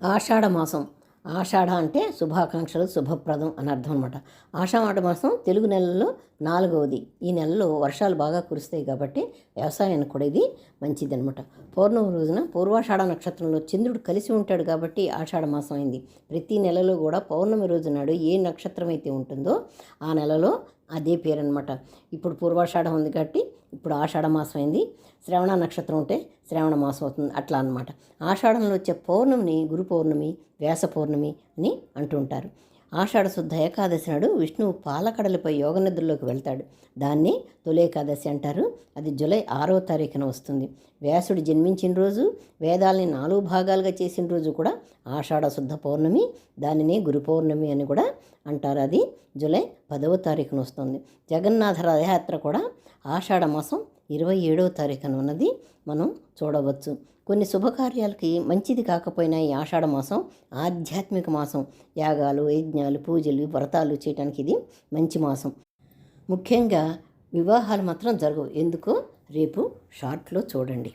ఆషాఢ మాసం. ఆషాఢ అంటే శుభాకాంక్షలు శుభప్రదం అని అర్థం అనమాట ఆషాఢ మాసం తెలుగు నెలల్లో నాలుగవది. ఈ నెలలో వర్షాలు బాగా కురుస్తాయి కాబట్టి వ్యవసాయానికి కూడా ఇది మంచిది అనమాట పౌర్ణమి రోజున పూర్వాషాఢ నక్షత్రంలో చంద్రుడు కలిసి ఉంటాడు కాబట్టి ఆషాఢ మాసం అయింది. ప్రతి నెలలో కూడా పౌర్ణమి రోజు నాడు ఏ నక్షత్రం అయితే ఉంటుందో ఆ నెలలో అదే పేరు అనమాట ఇప్పుడు పూర్వాషాఢం ఉంది కాబట్టి ఇప్పుడు ఆషాఢ మాసం అయింది శ్రవణ నక్షత్రం ఉంటే శ్రావణ మాసం అవుతుంది. అట్లా అనమాట ఆషాఢంలో వచ్చే పౌర్ణమిని గురు పౌర్ణమి వ్యాస పౌర్ణమి అని అంటుంటారు ఆషాఢ శుద్ధ ఏకాదశి నాడు విష్ణువు పాలకడలపై యోగ నిద్రలోకి వెళ్తాడు. దాన్ని తొలి ఏకాదశి అంటారు. అది జూలై ఆరో తారీఖున వస్తుంది. వ్యాసుడు జన్మించిన రోజు వేదాల్ని నాలుగు భాగాలుగా చేసిన రోజు కూడా ఆషాఢ శుద్ధ పౌర్ణమి దానిని గురు పౌర్ణమి అని కూడా అంటారు. అది జూలై పదవ తారీఖున వస్తుంది. జగన్నాథ రథయాత్ర కూడా ఆషాఢ మాసం ఇరవై ఏడవ తారీఖున ఉన్నది మనం చూడవచ్చు. కొన్ని శుభకార్యాలకి మంచిది కాకపోయినా ఈ ఆషాఢ మాసం ఆధ్యాత్మిక మాసం. యాగాలు యజ్ఞాలు పూజలు వ్రతాలు చేయడానికి ఇది మంచి మాసం. ముఖ్యంగా వివాహాలు మాత్రం జరగవు. ఎందుకో? రేపు షార్ట్లో చూడండి.